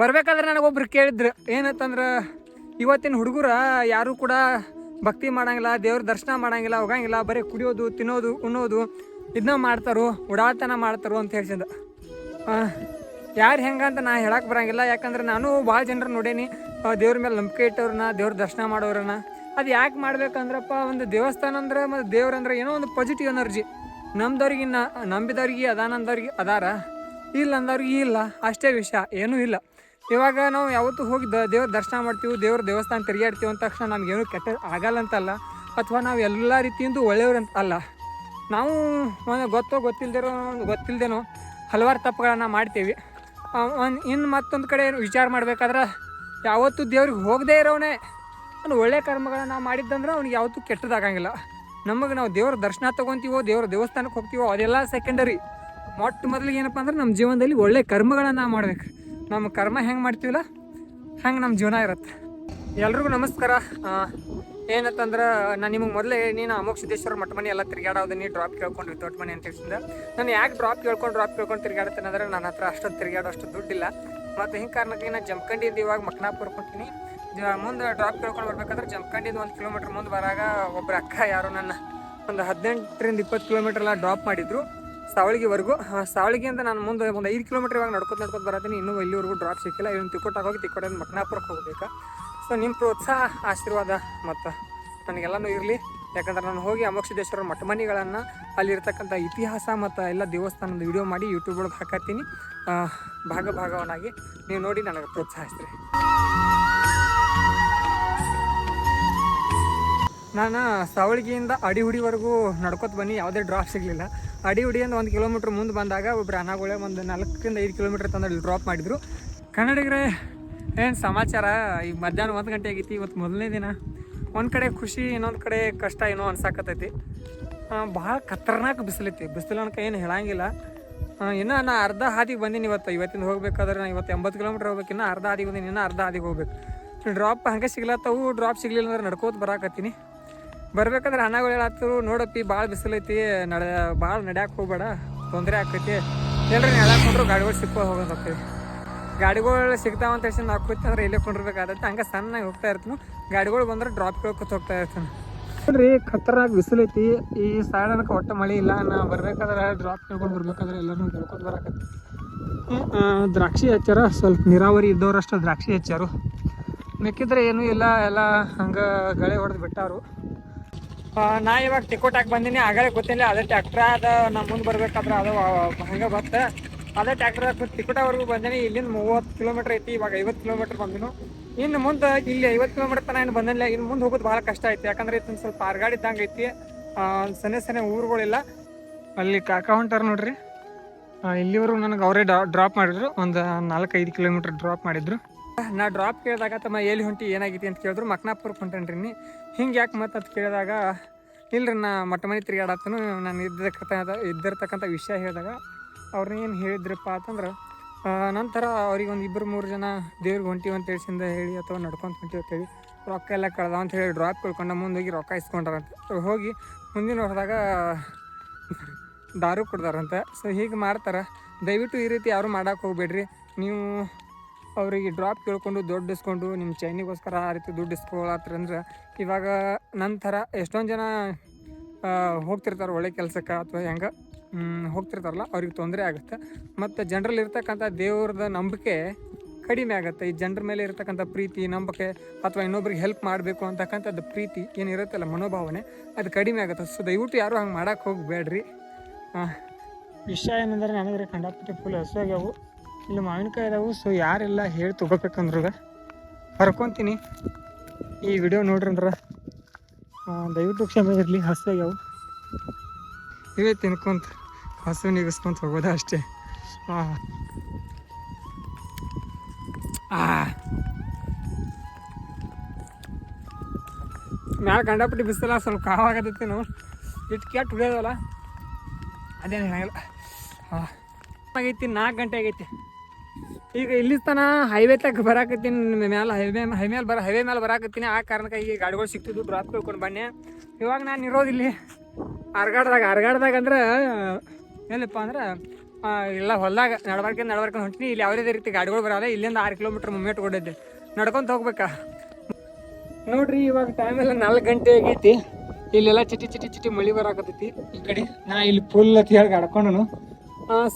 ಬರ್ಬೇಕಾದ್ರೆ ನನಗೊಬ್ರು ಕೇಳಿದ್ರು, ಏನಂತಂದ್ರೆ ಇವತ್ತಿನ ಹುಡುಗರ ಯಾರು ಕೂಡ ಭಕ್ತಿ ಮಾಡಂಗಿಲ್ಲ, ದೇವ್ರ ದರ್ಶನ ಮಾಡಂಗಿಲ್ಲ, ಹೋಗಂಗಿಲ್ಲ, ಬರೀ ಕುಡಿಯೋದು, ತಿನ್ನೋದು, ಉಣ್ಣೋದು, ಇದನ್ನ ಮಾಡ್ತಾರೋ ಉಡಾಳ್ತನ ಮಾಡ್ತಾರೋ ಅಂತ ಹೇಳ್ಸಿದ ಯಾರು ಹೆಂಗೆ ಅಂತ ನಾ ಹೇಳಕ್ಕೆ ಬರಂಗಿಲ್ಲ, ಯಾಕಂದ್ರೆ ನಾನು ಭಾಳ ಜನರು ನೋಡೇನಿ ದೇವ್ರ ಮೇಲೆ ನಂಬಿಕೆ ಇಟ್ಟವ್ರನ್ನ, ದೇವ್ರ ದರ್ಶನ ಮಾಡೋರನ್ನ. ಅದು ಯಾಕೆ ಮಾಡ್ಬೇಕಂದ್ರಪ್ಪ, ಒಂದು ದೇವಸ್ಥಾನ ಅಂದ್ರೆ ಮತ್ತು ದೇವ್ರಂದ್ರೆ ಏನೋ ಒಂದು ಪಾಸಿಟಿವ್ ಎನರ್ಜಿ ನಮ್ದವ್ರಿಗೆ ನ ನಂಬಿದವ್ರಿಗೆ ಅದಾನಂದವ್ರಿಗೆ ಅದಾರ ಇಲ್ಲ ಅಂದವ್ರಿಗೆ ಇಲ್ಲ, ಅಷ್ಟೇ ವಿಷಯ, ಏನೂ ಇಲ್ಲ. ಇವಾಗ ನಾವು ಯಾವತ್ತೂ ಹೋಗಿ ದ, ದೇವ್ರ ದರ್ಶನ ಮಾಡ್ತೀವಿ, ದೇವ್ರ ದೇವಸ್ಥಾನ ತಿರುಗಾಡ್ತೀವಿ ಅಂದ ತಕ್ಷಣ ನಮಗೇನು ಕೆಟ್ಟ ಆಗಲ್ಲ ಅಂತಲ್ಲ ಅಥವಾ ನಾವು ಎಲ್ಲ ರೀತಿಯಿಂದ ಒಳ್ಳೆಯವ್ರಂತ ಅಲ್ಲ. ನಾವು ಗೊತ್ತೋ ಗೊತ್ತಿಲ್ದಿರೋ ಗೊತ್ತಿಲ್ಲದೇನೋ ಹಲವಾರು ತಪ್ಪುಗಳನ್ನು ಮಾಡ್ತೀವಿ. ಒಂದು ಇನ್ನು ಮತ್ತೊಂದು ಕಡೆ ವಿಚಾರ ಮಾಡಬೇಕಾದ್ರೆ ಯಾವತ್ತೂ ದೇವ್ರಿಗೆ ಹೋಗದೇ ಇರೋವನೇ. ಅವ್ನು ಒಳ್ಳೆ ಕರ್ಮಗಳನ್ನು ನಾವು ಮಾಡಿದ್ದಂದ್ರೆ ಅವ್ನಿಗೆ ಯಾವತ್ತೂ ಕೆಟ್ಟದಾಗಂಗಿಲ್ಲ. ನಮಗೆ ನಾವು ದೇವ್ರ ದರ್ಶನ ತೊಗೊತೀವೋ, ದೇವ್ರ ದೇವಸ್ಥಾನಕ್ಕೆ ಹೋಗ್ತೀವೋ ಅದೆಲ್ಲ ಸೆಕೆಂಡರಿ ಮೊಟ್ಟ ಮೊದಲಿಗೆ ಏನಪ್ಪ ಅಂದ್ರೆ ನಮ್ಮ ಜೀವನದಲ್ಲಿ ಒಳ್ಳೆ ಕರ್ಮಗಳನ್ನು ಮಾಡ್ಬೇಕು. ನಮ್ಮ ಕರ್ಮ ಹೆಂಗೆ ಮಾಡ್ತೀವಲ್ಲ? ಹಂಗೆ ನಮ್ಮ ಜೀವನ ಇರುತ್ತೆ. ಎಲ್ರಿಗೂ ನಮಸ್ಕಾರ. ಏನಂತಂದ್ರೆ ನಾನು ನಿಮಗೆ ಮೊದಲೇ ನೀನು ಅಮೋಕ್ ಸಿದ್ದೇಶ್ವರ ಮಠ ಮನೆ ಎಲ್ಲ ತಿರುಗಾಡೋದು ನೀ ಡ್ರಾಪ್ ಕೇಳ್ಕೊಂಡು ತೋಟ ಮನೆ ಅಂತ ಹೇಳ್ಸಿದ್ದೆ ನಾನು ಯಾಕೆ ಡ್ರಾಪ್ ಕೇಳ್ಕೊಂಡು ಡ್ರಾಪ್ ಕೇಳ್ಕೊಂಡು ತಿರುಗಾಡ್ತೇನೆ ಅಂದ್ರೆ, ನನ್ನ ಹತ್ರ ಅಷ್ಟೊಂದು ತಿರುಗಾಡೋ ಅಷ್ಟು ದುಡ್ಡಿಲ್ಲ. ಮತ್ತು ಹಿಂಗೆ ಕಾರಣಕ್ಕೆ ನಾನು ಜಮ್ಕಂಡಿದ್ದು ಇವಾಗ ಮಕ್ನಾಪುರ ಕೊಡ್ತೀನಿ ಮುಂದೆ ಡ್ರಾಪ್ ಕೇಳ್ಕೊಂಡು ಬರ್ಬೇಕಾದ್ರೆ ಜಮ್ಕಂಡಿದ್ದು ಒಂದು ಕಿಲೋಮೀಟ್ರ್ ಮುಂದೆ ಬರಾಗ ಒಬ್ಬರು ಅಕ್ಕ ಯಾರು ನನ್ನ ಒಂದು ಹದಿನೆಂಟರಿಂದ ಇಪ್ಪತ್ತು ಕಿಲೋಮೀಟರ್ ಎಲ್ಲ ಡ್ರಾಪ್ ಮಾಡಿದ್ರು. ಸಾವಳಿಗೆವರೆಗೂ ಸಾವಳಿಗೆಯಿಂದ ನಾನು ಮುಂದೆ ಒಂದು ಐದು ಕಿಲೋಮೀಟರ್ ಇವಾಗ ನಡ್ಕೊತ ನಡ್ಕೊತ ಬರತ್ತೀನಿ. ಇನ್ನೂ ಇಲ್ಲಿವರೆಗೂ ಡ್ರಾಪ್ ಸಿಕ್ಕಿಲ್ಲ. ಇವನು ತಿಕ್ಕೋಟಾಗಿ ಹೋಗಿ ತಿಕ್ಕೋಟದಿಂದ ಮಕ್ನಾಪುರಕ್ಕೆ ಹೋಗ್ಬೇಕು? ಸೊ ನಿಮ್ಮ ಪ್ರೋತ್ಸಾಹ, ಆಶೀರ್ವಾದ ಮತ್ತು ನನಗೆಲ್ಲನೂ ಇರಲಿ. ಯಾಕಂದ್ರೆ ನಾನು ಹೋಗಿ ಅಮೋಕ್ಷದೇಶ್ವರ ಮಠಮನಿಗಳನ್ನು ಅಲ್ಲಿರ್ತಕ್ಕಂಥ ಇತಿಹಾಸ ಮತ್ತು ಎಲ್ಲ ದೇವಸ್ಥಾನದ ವಿಡಿಯೋ ಮಾಡಿ ಯೂಟ್ಯೂಬ್ ಒಳಗೆ ಹಾಕತ್ತೀನಿ. ಭಾಗ ಭಾಗವನ್ನಾಗಿ ನೀವು ನೋಡಿ ನನಗೆ ಪ್ರೋತ್ಸಾಹಿಸ್ರಿ ನಾನು ಸಾವಳಿಗೆಯಿಂದ ಅಡಿಹುಡಿವರೆಗೂ ನಡ್ಕೋತ ಬನ್ನಿ. ಯಾವುದೇ ಡ್ರಾಪ್ ಸಿಗಲಿಲ್ಲ. ಅಡಿಹುಡಿಯಿಂದ ಒಂದು ಕಿಲೋಮೀಟ್ರ್ ಮುಂದೆ ಬಂದಾಗ ಒಬ್ರು ಅನಾಗೋಳೆ ಒಂದು ನಾಲ್ಕರಿಂದ ಐದು ಕಿಲೋಮೀಟ್ರ್ ತಂದು ಡ್ರಾಪ್ ಮಾಡಿದರು. ಕನ್ನಡಿಗರೇ, ಏನು ಸಮಾಚಾರ? ಈಗ ಮಧ್ಯಾಹ್ನ ಒಂದು ಗಂಟೆ ಆಗೈತಿ ಇವತ್ತು ಮೊದಲನೇ ದಿನ. ಒಂದು ಕಡೆ ಖುಷಿ, ಇನ್ನೊಂದು ಕಡೆ ಕಷ್ಟ ಏನೋ ಅನ್ಸಾಕತ್ತೈತಿ. ಭಾಳ ಖತರ್ನಾಕ್ ಬಿಸಿಲೈತಿ ಬಿಸಿಲು ಅನ್ಕ ಏನು ಹೇಳಂಗಿಲ್ಲ. ಇನ್ನೂ ನಾನು ಅರ್ಧ ಹಾದಿಗೆ ಬಂದೀನಿ ಇವತ್ತು. ಇವತ್ತಿಂದ ಹೋಗ್ಬೇಕಾದ್ರೆ ನಾನು ಇವತ್ತು ಎಂಬತ್ತು ಕಿಲೋಮೀಟ್ರ್ ಹೋಗ್ಬೇಕು. ಇನ್ನೂ ಅರ್ಧ ಹಾದಿಗೆ ಬಂದೀನಿ, ಇನ್ನೂ ಅರ್ಧ ಹಾದಿಗೆ ಹೋಗ್ಬೇಕು. ಡ್ರಾಪ್ ಹಂಗೆ ಸಿಗ್ಲತ್ತವು ಡ್ರಾಪ್ ಸಿಗ್ಲಿಲ್ಲ ಅಂದ್ರೆ ನಡ್ಕೋತ ಬರಾಕತ್ತೀನಿ. ಬರ್ಬೇಕಾದ್ರೆ ಹಣಗಳು ಹೇಳತ್ತರು ನೋಡಪ್ಪಿ ಭಾಳ ಬಿಸಿಲೈತಿ ನಡ ಭಾಳ ನಡ್ಯಾಕೆ ಹೋಗ್ಬೇಡ, ತೊಂದರೆ ಆಕೈತಿ. ಎಲ್ಲರೂ ನೆಳಕ್ಕೆ ಕೊಂಡ್ರು ಗಾಡಿಗಳು ಸಿಕ್ಕೋ ಹೋಗೋದಪ್ಪ. ಗಾಡಿಗಳು ಸಿಗ್ತಾವ ಅಂತ ಹೇಳಿ ನಾವು ಕೂತಂದ್ರೆ ಇಲ್ಲೇ ಕೊಂಡಿರ್ಬೇಕಾಗತ್ತೆ. ಹಂಗೆ ಸಣ್ಣಗೆ ಹೋಗ್ತಾ ಇರ್ತೀನಿ. ಗಾಡಿಗಳು ಬಂದ್ರೆ ಡ್ರಾಪ್ ಕೇಳ್ಕೊತ ಹೋಗ್ತಾ ಇರ್ತೀನಿ. ನೋಡ್ರಿ ಖತರ್ನಾಕ್ ಬಿಸಿಲೈತಿ ಈ ಸೈಡ್ ಒಟ್ಟ ಮಳೆ ಇಲ್ಲ. ನಾ ಬರ್ಬೇಕಾದ್ರೆ ಡ್ರಾಪ್ ಕೇಳ್ಕೊಂಡು ಬರ್ಬೇಕಾದ್ರೆ ಎಲ್ಲರೂ ಕೇಳ್ಕೊಂಡು ಬರಕತ್ತಿ. ದ್ರಾಕ್ಷಿ ಹಚ್ಚಾರ ಸ್ವಲ್ಪ ನೀರಾವರಿ ಇದ್ದವ್ರಷ್ಟು ದ್ರಾಕ್ಷಿ ಹಚ್ಚಾರು ಮೆಕ್ಕಿದ್ರೆ ಏನೂ ಇಲ್ಲ. ಎಲ್ಲ ಹಂಗೆ ಗಳೆ ಹೊಡೆದು ಬಿಟ್ಟಾರು. ನಾ ಇವಾಗ ಟಿಕೋಟ್ ಹಾಕಿ ಬಂದೀನಿ. ಆಗಲೇ ಗೊತ್ತಿಲ್ಲ, ಅದೇ ಟ್ಯಾಕ್ಟ್ರ ಅದ ನಮ್ಮ ಮುಂದೆ ಬರ್ಬೇಕಾದ್ರೆ ಅದು ಹಂಗೆ ಬತ್ತ ಅದೇ ಟ್ಯಾಕ್ಟ್ರ್ ಟಿಕೋಟವರೆಗೂ ಬಂದೀನಿ. ಇಲ್ಲಿಂದ ಮೂವತ್ತು ಕಿಲೋಮೀಟ್ರ್ ಐತಿ, ಇವಾಗ ಐವತ್ತು ಕಿಲೋಮೀಟ್ರ್ ಬಂದಿನು. ಇನ್ನು ಮುಂದೆ ಇಲ್ಲಿ ಐವತ್ತು ಕಿಲೋಮೀಟ್ರ್ ತನಕ ಏನು ಬಂದಿಲ್ಲ. ಇನ್ನು ಮುಂದೆ ಹೋಗೋದು ಭಾಳ ಕಷ್ಟ ಐತಿ. ಯಾಕಂದ್ರೆ ಇತ್ತು ಸ್ವಲ್ಪ ಅರ್ಗಾಡಿ ಇದ್ದಂಗೆ ಐತಿ. ಸನೆ ಸಣ್ಣ ಊರುಗಳಿಲ್ಲ. ಅಲ್ಲಿ ಕಾಕ ಹೊಂಟಾರ ನೋಡ್ರಿ. ಇಲ್ಲಿವರೆಗೂ ನನಗೆ ಅವರೇ ಡ್ರಾಪ್ ಮಾಡಿದ್ರು. ಒಂದು ನಾಲ್ಕೈದು ಕಿಲೋಮೀಟ್ರ್ ಡ್ರಾಪ್ ಮಾಡಿದ್ರು. ನಾ ಡ್ರಾಪ್ ಕೇಳಿದಾಗ, ತಮ್ಮ ಎಲ್ಲಿ ಹೊಂಟಿ ಏನಾಗೈತಿ ಅಂತ ಕೇಳಿದ್ರು ಮಕ್ನಾಪುರಕ್ಕೆ ನೀ. ಹಿಂಗೆ ಯಾಕೆ ಮತ್ತೆ ಅಂತ ಕೇಳಿದಾಗ ಇಲ್ಲರಿ ನಾ ಮಟ್ಟ ಮನೆ ತಿರುಗಾಡತ್ತನು ನಾನು ಇದ್ದಕ್ಕಂಥ ಇದ್ದಿರ್ತಕ್ಕಂಥ ವಿಷಯ ಹೇಳಿದಾಗ ಅವ್ರನ್ನ ಏನು ಹೇಳಿದ್ರಪ್ಪ ಅಂತಂದ್ರೆ ನಂತರ ಅವ್ರಿಗೆ ಒಂದು ಇಬ್ಬರು ಮೂರು ಜನ ದೇವ್ರಿಗೆ ಹೊಂಟಿವಿ ಅಂತ ಹೇಳ್ಸಿಂದ ಹೇಳಿ ಅಥವಾ ನಡ್ಕೊಂತ ಹೊಂಟಿವಿ ಅಂತೇಳಿ, ರೊಕ್ಕ ಎಲ್ಲ ಕಳ್ದ ಅಂತ ಹೇಳಿ ಡ್ರಾಪ್ ಕಳ್ಕೊಂಡು ಮುಂದೆ ಹೋಗಿ ರೊಕ್ಕ ಇಸ್ಕೊಂಡ್ರಂತ. ಹೋಗಿ ಮುಂದಿನ ಹೊರದಾಗ ದಾರು ಕೊಡ್ತಾರಂತೆ ಸೊ, ಹೀಗೆ ಮಾಡ್ತಾರೆ. ದಯವಿಟ್ಟು ಈ ರೀತಿ ಯಾರು ಮಾಡೋಕೆ ಹೋಗ್ಬೇಡ್ರಿ. ನೀವು ಅವರಿಗೆ ಡ್ರಾಪ್ ಕೇಳ್ಕೊಂಡು ದುಡ್ಡು ಇಸ್ಕೊಂಡು ನಿಮ್ಮ ಚೈನಿಗೋಸ್ಕರ ಆ ರೀತಿ ದುಡ್ಡು ಇಸ್ಕೊಳತ್ರ ಅಂದ್ರೆ ಇವಾಗ ನಂತರ ಎಷ್ಟೊಂದು ಜನ ಹೋಗ್ತಿರ್ತಾರೆ ಒಳ್ಳೆ ಕೆಲಸಕ್ಕೆ ಅಥವಾ ಹೆಂಗೆ ಹೋಗ್ತಿರ್ತಾರಲ್ಲ, ಅವ್ರಿಗೆ ತೊಂದರೆ ಆಗುತ್ತೆ. ಮತ್ತು ಜನರಲ್ಲಿ ಇರ್ತಕ್ಕಂಥ ದೇವ್ರದ ನಂಬಿಕೆ ಕಡಿಮೆ ಆಗುತ್ತೆ. ಈ ಜನರ ಮೇಲೆ ಇರತಕ್ಕಂಥ ಪ್ರೀತಿ, ನಂಬಿಕೆ ಅಥವಾ ಇನ್ನೊಬ್ರಿಗೆ ಹೆಲ್ಪ್ ಮಾಡಬೇಕು ಅಂತಕ್ಕಂಥದ್ದು ಪ್ರೀತಿ ಏನಿರುತ್ತಲ್ಲ ಮನೋಭಾವನೆ, ಅದು ಕಡಿಮೆ ಆಗುತ್ತೆ. ಸೊ ದಯವಿಟ್ಟು ಯಾರು ಹಂಗೆ ಮಾಡೋಕ್ಕೆ ಹೋಗಬೇಡ್ರಿ. ವಿಷಯ ಏನಂದ್ರೆ ನನಗೆ ಕಂಡಾಪಟ್ಟೆ ಫುಲ್ ಹಸುವಾಗ್ಯಾವು ಇಲ್ಲಿ ಮಾವಿನಕಾಯಿ ಇದಾವು ಸೊ ಯಾರೆಲ್ಲ ಹೇಳಿ ತೊಗೋಬೇಕಂದ್ರಾಗ ಹರ್ಕೊತೀನಿ ಈ ವಿಡಿಯೋ ನೋಡ್ರಂದ್ರೆ ದಯವಿಟ್ಟು ಕ್ಷಮೆ ಇರಲಿ ಹಸಿಯಾಗ್ಯಾವು ಇವೇ ತಿನ್ಕೊಂತ, ಹಸು ನೀಗಿಸ್ಕೊಂತ ಹೋಗೋದ ಅಷ್ಟೇ. ಆ. ಮ್ಯಾಲ ಗಂಡಪಟ್ಟಿ ಬಿಸಿಲ ಸ್ವಲ್ಪ ಕಾವಾಗತೈತಿ ನಾವು ಇಟ್ಟು ಕೆಟ್ಟು ಉಳಿಯೋದಲ್ಲ, ಅದೇನು ಹೇಳಂಗಿಲ್ಲ. ಹಾಂ ಆಗೈತಿ ನಾಲ್ಕು ಗಂಟೆ ಆಗೈತಿ. ಈಗ ಇಲ್ಲಿ ತನ ಹೈವೇ ತಕ್ಕ ಬರಾಕತ್ತೀನಿ ಮ್ಯಾಲೆ ಹೈವೇ ಹೈ ಮೇಲೆ ಬರ ಹೈವೇ ಮೇಲೆ ಬರಾಕತ್ತೀನಿ. ಆ ಕಾರಣಕ್ಕಾಗಿ ಗಾಡಿಗಳು ಸಿಕ್ತಿದ್ವು ಡ್ರಾಪ್ ಕೇಳ್ಕೊಂಡು ಬನ್ನಿ. ಇವಾಗ ನಾನು ಇರೋದಿಲ್ಲಿ ಅರ್ಗಾಡ್ದಾಗ ಅರ್ಗಾಡ್ದಾಗ ಅಂದ್ರೆ, ಏನಪ್ಪ ಅಂದ್ರೆ ಇಲ್ಲ ಹೊಲ್ದಾಗ ನಡ್ಬಾರ್ಕೆ ನಡ್ಬಾರ್ಕೆ ಹೊಂಟಿನಿ. ಇಲ್ಲಿ ಯಾವುದೇ ರೀತಿ ಗಾಡಿಗಳು ಬರಲ್ಲ. ಇಲ್ಲಿಂದ ಆರು ಕಿಲೋಮೀಟ್ರ್ ಮುಮ್ಮೆಟ್ ಕೊಡಿದ್ದೆ ನಡ್ಕೊಂತ ಹೋಗ್ಬೇಕಾ? ನೋಡ್ರಿ, ಇವಾಗ ಟೈಮ್ ಎಲ್ಲ ನಾಲ್ಕು ಗಂಟೆ ಆಗೈತಿ. ಇಲ್ಲೆಲ್ಲ ಚಿಟಿ ಚಿಟಿ ಚಿಟಿ ಮಳಿ ಬರಾಕತ್ತೈತಿ. ಈ ಕಡೆ ನಾ ಇಲ್ಲಿ ಫುಲ್ ಅತಿ ಹೇಳಿ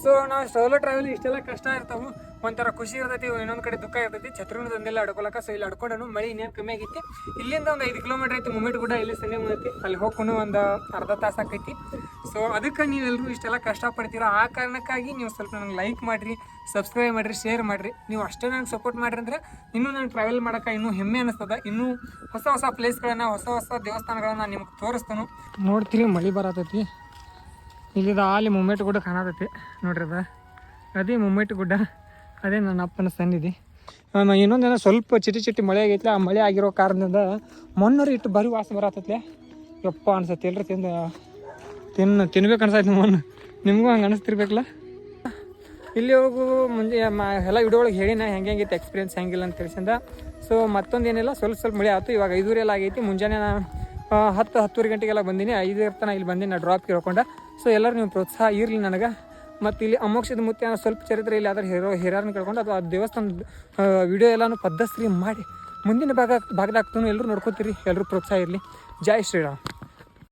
ಸೊ ನಾವು ಸೋಲೋ ಟ್ರಾವೆಲ್ ಇಷ್ಟೆಲ್ಲ ಕಷ್ಟ ಇರ್ತಾವೆ, ಒಂಥರ ಖುಷಿ ಇರ್ತೈತಿ, ಇನ್ನೊಂದು ಕಡೆ ದುಃಖ ಇರ್ತೈತಿ. ಛತ್ರಿನೂ ತಂದೆಲ್ಲ ಅಡ್ಕೊಳಕ ಸೊ ಇಲ್ಲಿ ಅಡ್ಕೊಂಡನು, ಮಳಿ ಇನ್ನೇನು ಕಮ್ಮಿ ಆಗೈತಿ. ಇಲ್ಲಿಂದ ಒಂದು ಐದು ಕಿಲೋಮೀಟರ್ ಐತಿ ಮುಮ್ಮಿಟ್ ಕೂಡ ಇಲ್ಲಿ ಸಂಜೆ ಮುಂದೈತಿ ಅಲ್ಲಿ ಹೋಗ್ಕೊಂಡು ಒಂದು ಅರ್ಧ ತಾಸು ಆಕೈತಿ. ಸೊ ಅದಕ್ಕೆ ನೀವೆಲ್ಲರೂ ಇಷ್ಟೆಲ್ಲ ಕಷ್ಟಪಡ್ತೀರೋ ಆ ಕಾರಣಕ್ಕಾಗಿ ನೀವು ಸ್ವಲ್ಪ ನನಗೆ ಲೈಕ್ ಮಾಡಿರಿ ಸಬ್ಸ್ಕ್ರೈಬ್ ಮಾಡಿರಿ ಶೇರ್ ಮಾಡಿರಿ. ನೀವು ಅಷ್ಟೇ ನನಗೆ ಸಪೋರ್ಟ್ ಮಾಡಿರಿ ಅಂದ್ರೆ, ಇನ್ನೂ ನಾನು ಟ್ರಾವೆಲ್ ಮಾಡೋಕೆ ಇನ್ನೂ ಹೆಮ್ಮೆ ಅನಿಸ್ತದ. ಇನ್ನೂ ಹೊಸ ಹೊಸ ಪ್ಲೇಸ್ಗಳನ್ನು ಹೊಸ ಹೊಸ ದೇವಸ್ಥಾನಗಳನ್ನು ನಿಮ್ಗೆ ತೋರಿಸ್ತಾನು. ನೋಡ್ತೀರಿ, ಮಳೆ ಬರತೈತಿ. ಇಲ್ಲಿದ ಅಲ್ಲಿ ಮುಮ್ಮೆಟ್ ಗುಡ್ಡ ಕಾಣತೈತಿ ನೋಡ್ರಿ ಅದ. ಅದೇ ಮುಮ್ಮೆಟ್ ಗುಡ್ಡ. ಅದೇ ನನ್ನ ಅಪ್ಪನ ಸನ್ನಿಧಿ. ಇನ್ನೊಂದೇನ ಸ್ವಲ್ಪ ಚಿಟಿ ಚಿಟಿ ಮಳೆ ಆಗೈತಿ ಆ ಮಳೆ ಆಗಿರೋ ಕಾರಣದಿಂದ ಮೊನ್ನರು ಇಟ್ಟು ಬರೀ ವಾಸ ಬರತೈತೆ ಯಪ್ಪ ಅನ್ಸತ್ತೆ, ಎಲ್ರಿ ತಿಂದ ತಿನ್ನ ತಿನ್ಬೇಕು ಅನ್ಸೈತಿ ಮೊನ್ನೆ ನಿಮಗೂ ಹಂಗೆ ಅನಿಸ್ತಿರ್ಬೇಕಲ್ಲ? ಇಲ್ಲಿ ಹೋಗು ಮುಂಜೆ ಮಾ, ಎಲ್ಲ ವಿಡಿಯೋ ಒಳಗೆ ಹೇಳಿನ, ಹೆಂಗೆ ಹೆಂಗಿತ್ತು ಎಕ್ಸ್ಪೀರಿಯನ್ಸ್ ಹೆಂಗಿಲ್ಲ ಅಂತ ತಿಳಿಸಿಂದ. ಸೊ ಮತ್ತೊಂದು ಏನಿಲ್ಲ, ಸ್ವಲ್ಪ ಸ್ವಲ್ಪ ಮಳೆ ಆಯ್ತು ಇವಾಗ ಐದೂರೆಲ್ಲ ಆಗೈತಿ. ಮುಂಜಾನೆ ನಾನು ಹತ್ತು, ಹತ್ತುವರೆ ಗಂಟೆಗೆಲ್ಲ ಬಂದೀನಿ. ಐದು ತನಕ ಇಲ್ಲಿ ಬಂದೀನಿ, ನಾ ಡ್ರಾಪ್ ಇರೋಕೊಂಡ ಸೊ ಎಲ್ಲರೂ ನೀವು ಪ್ರೋತ್ಸಾಹ ಇರಲಿ ನನಗೆ. ಮತ್ತು ಇಲ್ಲಿ ಅಮೋಕ್ಷದ ಮುತ್ಯ ಸ್ವಲ್ಪ ಚರಿತ್ರೆ ಇಲ್ಲಿ ಆದರೆ ಹೀರೋ ಹಿರಿಯರನ್ನ ಕೇಳ್ಕೊಂಡು ಅದು ಆ ದೇವಸ್ಥಾನದ ವಿಡಿಯೋ ಎಲ್ಲನೂ ಪದ್ಧತಿ ಮಾಡಿ. ಮುಂದಿನ ಭಾಗ ಭಾಗದಾಗ್ತೂ ಎಲ್ಲರೂ ನೋಡ್ಕೋತೀರಿ ಎಲ್ಲರೂ ಪ್ರೋತ್ಸಾಹ ಇರಲಿ. ಜೈ ಶ್ರೀರಾಮ್.